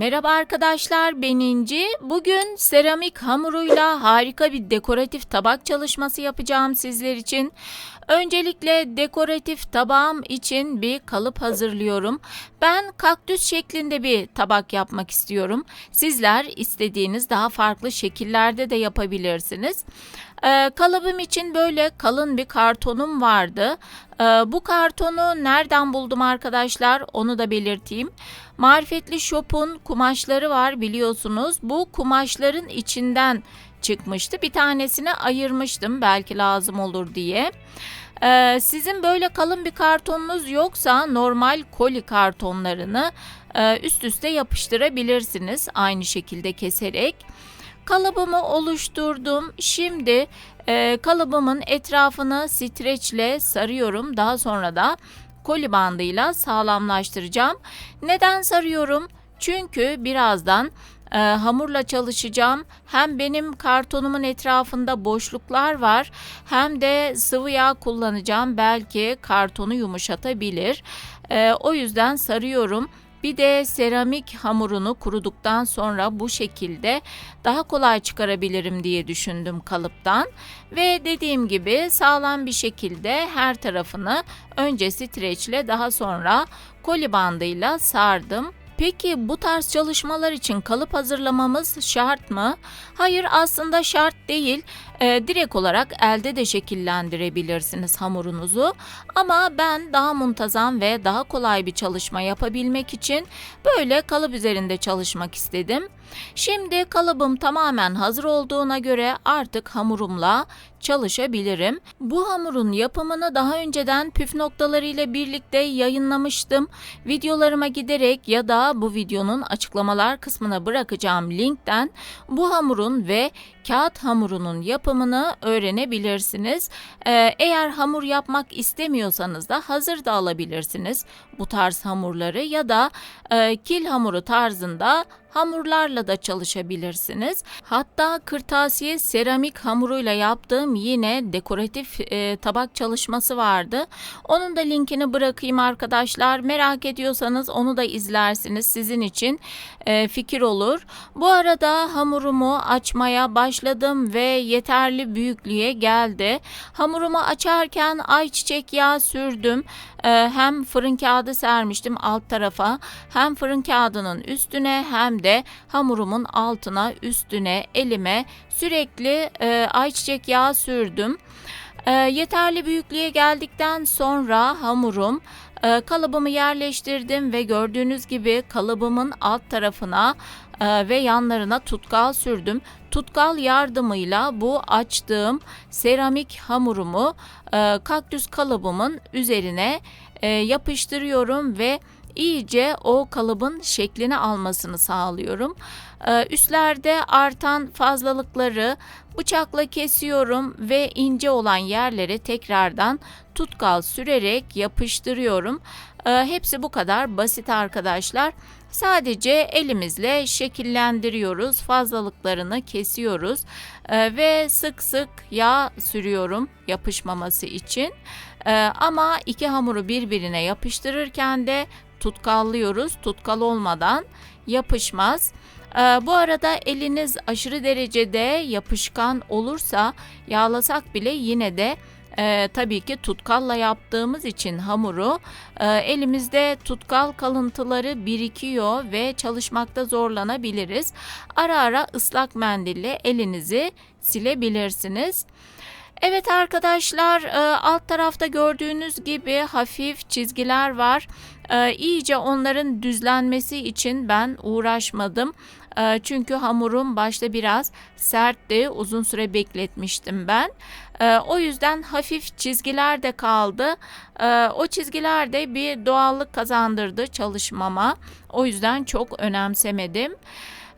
Merhaba arkadaşlar ben İnci. Bugün seramik hamuruyla harika bir dekoratif tabak çalışması yapacağım sizler için. Öncelikle dekoratif tabağım için bir kalıp hazırlıyorum. Ben kaktüs şeklinde bir tabak yapmak istiyorum. Sizler istediğiniz daha farklı şekillerde de yapabilirsiniz. Ee, kalıbım için böyle kalın bir kartonum vardı. Ee, bu kartonu nereden buldum arkadaşlar onu da belirteyim. Marifetli Shop'un kumaşları var biliyorsunuz. Bu kumaşların içinden çıkmıştı. Bir tanesini ayırmıştım belki lazım olur diye. Ee, sizin böyle kalın bir kartonunuz yoksa normal koli kartonlarını e, üst üste yapıştırabilirsiniz aynı şekilde keserek. Kalıbımı oluşturdum. Şimdi e, kalıbımın etrafını streçle sarıyorum. Daha sonra da koli bandıyla sağlamlaştıracağım. Neden sarıyorum? Çünkü birazdan e, hamurla çalışacağım. Hem benim kartonumun etrafında boşluklar var hem de sıvı yağ kullanacağım. Belki kartonu yumuşatabilir. E, o yüzden sarıyorum. Bir de seramik hamurunu kuruduktan sonra bu şekilde daha kolay çıkarabilirim diye düşündüm kalıptan. Ve dediğim gibi sağlam bir şekilde her tarafını önce streçle daha sonra koli bandıyla sardım. Peki bu tarz çalışmalar için kalıp hazırlamamız şart mı? Hayır aslında şart değil. Ee, direkt olarak elde de şekillendirebilirsiniz hamurunuzu. Ama ben daha muntazam ve daha kolay bir çalışma yapabilmek için böyle kalıp üzerinde çalışmak istedim. Şimdi kalıbım tamamen hazır olduğuna göre artık hamurumla çalışabilirim. Bu hamurun yapımını daha önceden püf noktalarıyla birlikte yayınlamıştım. Videolarıma giderek ya da bu videonun açıklamalar kısmına bırakacağım linkten bu hamurun ve kağıt hamurunun yapımını öğrenebilirsiniz. Ee, eğer hamur yapmak istemiyorsanız da hazır da alabilirsiniz bu tarz hamurları ya da e, kil hamuru tarzında hamurlarla da çalışabilirsiniz. Hatta kırtasiye seramik hamuruyla yaptığım yine dekoratif e, tabak çalışması vardı. Onun da linkini bırakayım arkadaşlar. Merak ediyorsanız onu da izlersiniz. Sizin için e, fikir olur. Bu arada hamurumu açmaya başladım ve yeterli büyüklüğe geldi. Hamurumu açarken ayçiçek yağı sürdüm. E, hem fırın kağıdı sermiştim alt tarafa hem fırın kağıdının üstüne hem de hamurumun altına üstüne elime sürekli e, ayçiçek yağı sürdüm. E, yeterli büyüklüğe geldikten sonra hamurum e, kalıbımı yerleştirdim ve gördüğünüz gibi kalıbımın alt tarafına e, ve yanlarına tutkal sürdüm. Tutkal yardımıyla bu açtığım seramik hamurumu e, kaktüs kalıbımın üzerine e, yapıştırıyorum ve iyice o kalıbın şeklini almasını sağlıyorum. Ee, üstlerde artan fazlalıkları bıçakla kesiyorum ve ince olan yerlere tekrardan tutkal sürerek yapıştırıyorum. Ee, hepsi bu kadar basit arkadaşlar. Sadece elimizle şekillendiriyoruz, fazlalıklarını kesiyoruz ee, ve sık sık yağ sürüyorum yapışmaması için. Ama iki hamuru birbirine yapıştırırken de tutkallıyoruz. Tutkal olmadan yapışmaz. Ee, bu arada eliniz aşırı derecede yapışkan olursa yağlasak bile yine de e, tabii ki tutkalla yaptığımız için hamuru e, elimizde tutkal kalıntıları birikiyor ve çalışmakta zorlanabiliriz. Ara ara ıslak mendille elinizi silebilirsiniz. Evet arkadaşlar e, alt tarafta gördüğünüz gibi hafif çizgiler var. E, iyice onların düzlenmesi için ben uğraşmadım. E, çünkü hamurum başta biraz sertti. Uzun süre bekletmiştim ben. O yüzden hafif çizgiler de kaldı. O çizgiler de bir doğallık kazandırdı çalışmama. O yüzden çok önemsemedim.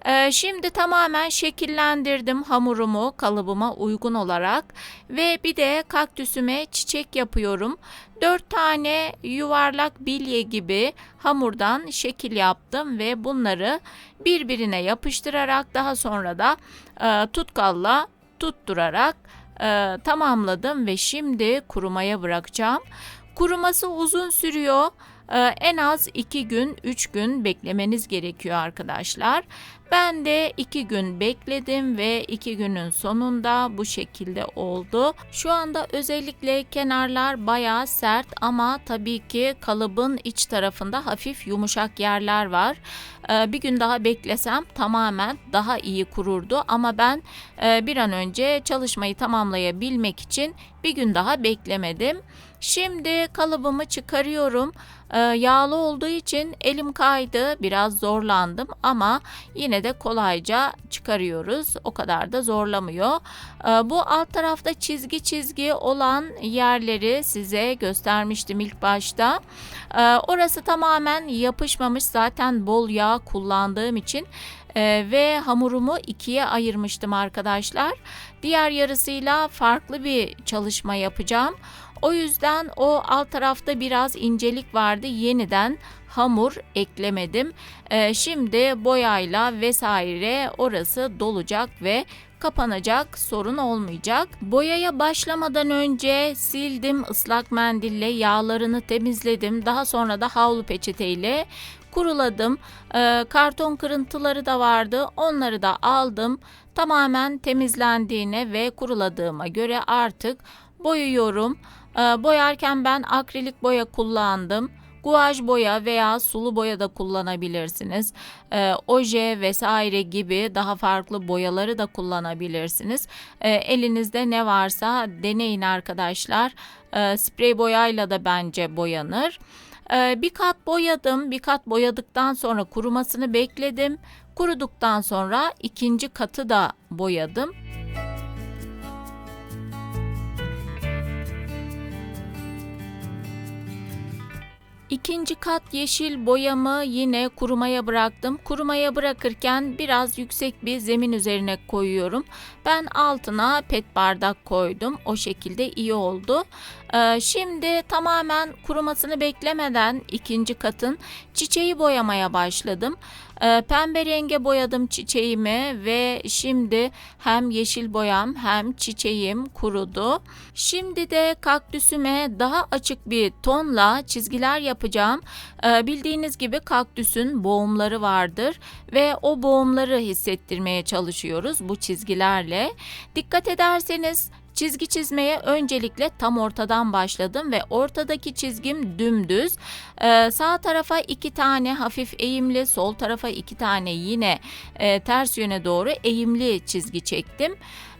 Ee, şimdi tamamen şekillendirdim hamurumu kalıbıma uygun olarak ve bir de kaktüsüme çiçek yapıyorum. 4 tane yuvarlak bilye gibi hamurdan şekil yaptım ve bunları birbirine yapıştırarak daha sonra da e, tutkalla tutturarak e, tamamladım ve şimdi kurumaya bırakacağım. Kuruması uzun sürüyor. E, en az 2 gün 3 gün beklemeniz gerekiyor arkadaşlar. Ben de 2 gün bekledim ve 2 günün sonunda bu şekilde oldu. Şu anda özellikle kenarlar bayağı sert ama tabii ki kalıbın iç tarafında hafif yumuşak yerler var. Ee, bir gün daha beklesem tamamen daha iyi kururdu ama ben e, bir an önce çalışmayı tamamlayabilmek için bir gün daha beklemedim. Şimdi kalıbımı çıkarıyorum. Ee, yağlı olduğu için elim kaydı, biraz zorlandım ama yine de kolayca çıkarıyoruz. O kadar da zorlamıyor. Ee, bu alt tarafta çizgi çizgi olan yerleri size göstermiştim ilk başta. Ee, orası tamamen yapışmamış. Zaten bol yağ kullandığım için ee, ve hamurumu ikiye ayırmıştım arkadaşlar. Diğer yarısıyla farklı bir çalışma yapacağım. O yüzden o alt tarafta biraz incelik vardı. Yeniden hamur eklemedim. Ee, şimdi boyayla vesaire orası dolacak ve kapanacak sorun olmayacak. Boyaya başlamadan önce sildim ıslak mendille yağlarını temizledim. Daha sonra da havlu peçeteyle kuruladım. Ee, karton kırıntıları da vardı. Onları da aldım. Tamamen temizlendiğine ve kuruladığıma göre artık boyuyorum. Ee, boyarken ben akrilik boya kullandım. Guaj boya veya sulu boya da kullanabilirsiniz. Ee, oje vesaire gibi daha farklı boyaları da kullanabilirsiniz. Ee, elinizde ne varsa deneyin arkadaşlar. Ee, sprey boyayla da bence boyanır. Ee, bir kat boyadım. Bir kat boyadıktan sonra kurumasını bekledim. Kuruduktan sonra ikinci katı da boyadım. İkinci kat yeşil boyamı yine kurumaya bıraktım. Kurumaya bırakırken biraz yüksek bir zemin üzerine koyuyorum. Ben altına pet bardak koydum. O şekilde iyi oldu. Ee, şimdi tamamen kurumasını beklemeden ikinci katın çiçeği boyamaya başladım. Ee, pembe renge boyadım çiçeğimi ve şimdi hem yeşil boyam hem çiçeğim kurudu. Şimdi de kaktüsüme daha açık bir tonla çizgiler yapacağım. Ee, bildiğiniz gibi kaktüsün boğumları vardır ve o boğumları hissettirmeye çalışıyoruz bu çizgilerle. Dikkat ederseniz Çizgi çizmeye öncelikle tam ortadan başladım ve ortadaki çizgim dümdüz. Ee, sağ tarafa iki tane hafif eğimli, sol tarafa iki tane yine e, ters yöne doğru eğimli çizgi çektim.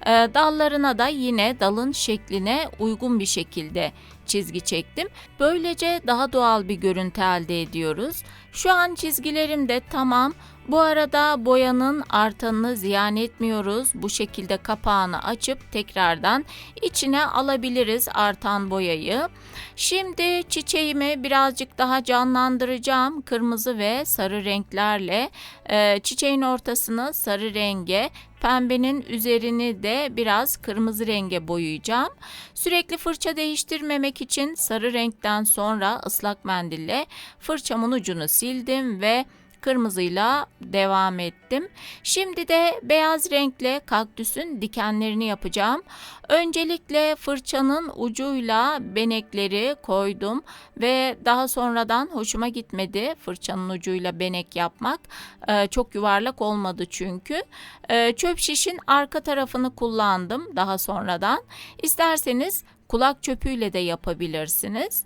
Ee, dallarına da yine dalın şekline uygun bir şekilde çizgi çektim. Böylece daha doğal bir görüntü elde ediyoruz. Şu an çizgilerim de tamam. Bu arada boyanın artanını ziyan etmiyoruz. Bu şekilde kapağını açıp tekrardan içine alabiliriz artan boyayı. Şimdi çiçeğimi birazcık daha canlandıracağım. Kırmızı ve sarı renklerle e, çiçeğin ortasını sarı renge Pembenin üzerini de biraz kırmızı renge boyayacağım. Sürekli fırça değiştirmemek için sarı renkten sonra ıslak mendille fırçamın ucunu sildim ve kırmızıyla devam ettim. Şimdi de beyaz renkle kaktüsün dikenlerini yapacağım. Öncelikle fırçanın ucuyla benekleri koydum ve daha sonradan hoşuma gitmedi fırçanın ucuyla benek yapmak. Ee, çok yuvarlak olmadı çünkü. Ee, çöp şişin arka tarafını kullandım daha sonradan. İsterseniz kulak çöpüyle de yapabilirsiniz.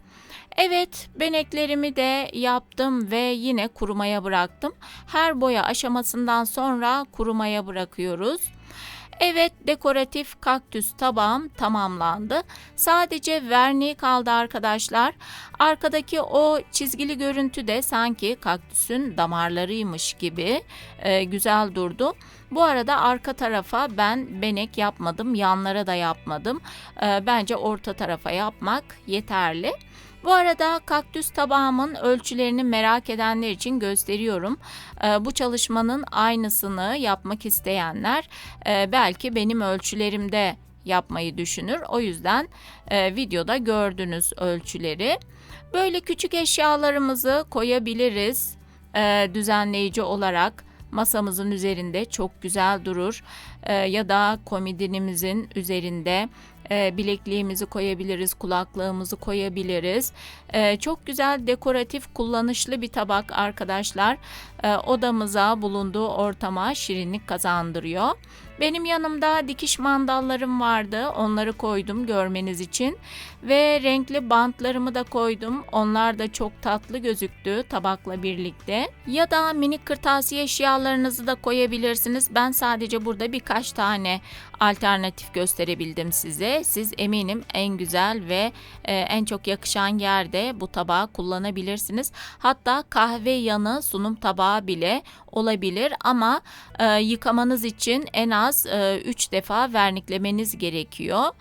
Evet, beneklerimi de yaptım ve yine kurumaya bıraktım. Her boya aşamasından sonra kurumaya bırakıyoruz. Evet, dekoratif kaktüs tabağım tamamlandı. Sadece verniği kaldı arkadaşlar. Arkadaki o çizgili görüntü de sanki kaktüsün damarlarıymış gibi e, güzel durdu. Bu arada arka tarafa ben benek yapmadım, yanlara da yapmadım. E, bence orta tarafa yapmak yeterli. Bu arada kaktüs tabağımın ölçülerini merak edenler için gösteriyorum. E, bu çalışmanın aynısını yapmak isteyenler e, belki benim ölçülerimde yapmayı düşünür. O yüzden e, videoda gördünüz ölçüleri. Böyle küçük eşyalarımızı koyabiliriz e, düzenleyici olarak masamızın üzerinde çok güzel durur e, ya da komodinimizin üzerinde e, bilekliğimizi koyabiliriz, kulaklığımızı koyabiliriz. E, çok güzel dekoratif kullanışlı bir tabak arkadaşlar. E, odamıza bulunduğu ortama şirinlik kazandırıyor. Benim yanımda dikiş mandallarım vardı. Onları koydum görmeniz için. Ve renkli bantlarımı da koydum. Onlar da çok tatlı gözüktü tabakla birlikte. Ya da minik kırtasiye eşyalarınızı da koyabilirsiniz. Ben sadece burada birkaç tane alternatif gösterebildim size. Siz eminim en güzel ve e, en çok yakışan yerde bu tabağı kullanabilirsiniz. Hatta kahve yanı sunum tabağı bile olabilir ama e, yıkamanız için en az 3 defa verniklemeniz gerekiyor.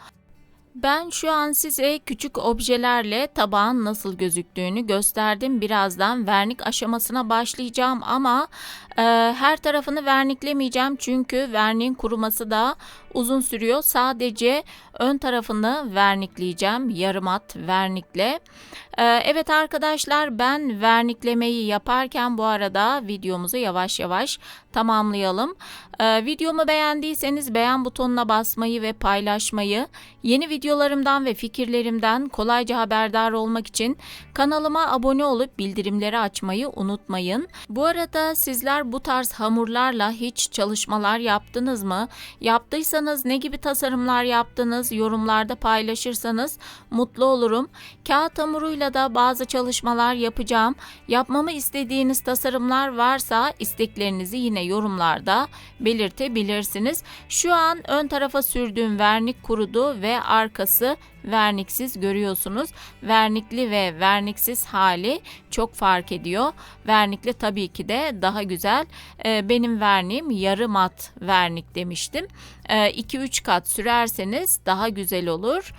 Ben şu an size küçük objelerle tabağın nasıl gözüktüğünü gösterdim. Birazdan vernik aşamasına başlayacağım ama e, her tarafını verniklemeyeceğim çünkü verniğin kuruması da uzun sürüyor. Sadece ön tarafını vernikleyeceğim yarım at vernikle. E, evet arkadaşlar ben verniklemeyi yaparken bu arada videomuzu yavaş yavaş tamamlayalım. E, videomu beğendiyseniz beğen butonuna basmayı ve paylaşmayı, yeni videolarımdan ve fikirlerimden kolayca haberdar olmak için kanalıma abone olup bildirimleri açmayı unutmayın. Bu arada sizler bu tarz hamurlarla hiç çalışmalar yaptınız mı? Yaptıysanız ne gibi tasarımlar yaptınız? Yorumlarda paylaşırsanız mutlu olurum. Kağıt hamuruyla da bazı çalışmalar yapacağım. Yapmamı istediğiniz tasarımlar varsa isteklerinizi yine yorumlarda belirtebilirsiniz. Şu an ön tarafa sürdüğüm vernik kurudu ve arkası verniksiz görüyorsunuz. Vernikli ve verniksiz hali çok fark ediyor. Vernikli tabii ki de daha güzel. Ee, benim verniğim yarı mat vernik demiştim. 2-3 kat sürerseniz daha güzel olur.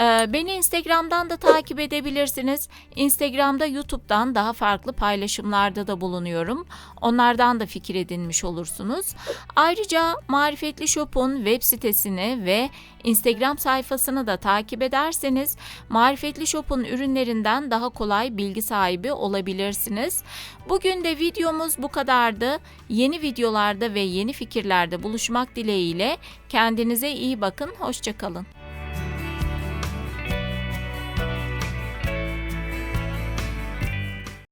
Ee, beni Instagram'dan da takip edebilirsiniz. Instagram'da YouTube'dan daha farklı paylaşımlarda da bulunuyorum. Onlardan da fikir edinmiş olursunuz. Ayrıca Marifetli Shop'un web sitesini ve Instagram sayfasını da takip ederseniz Marifetli Shop'un ürünlerinden daha kolay bilgi sahibi olabilirsiniz. Bugün de videomuz bu kadardı. Yeni videolarda ve yeni fikirlerde buluşmak dileğiyle kendinize iyi bakın. Hoşçakalın.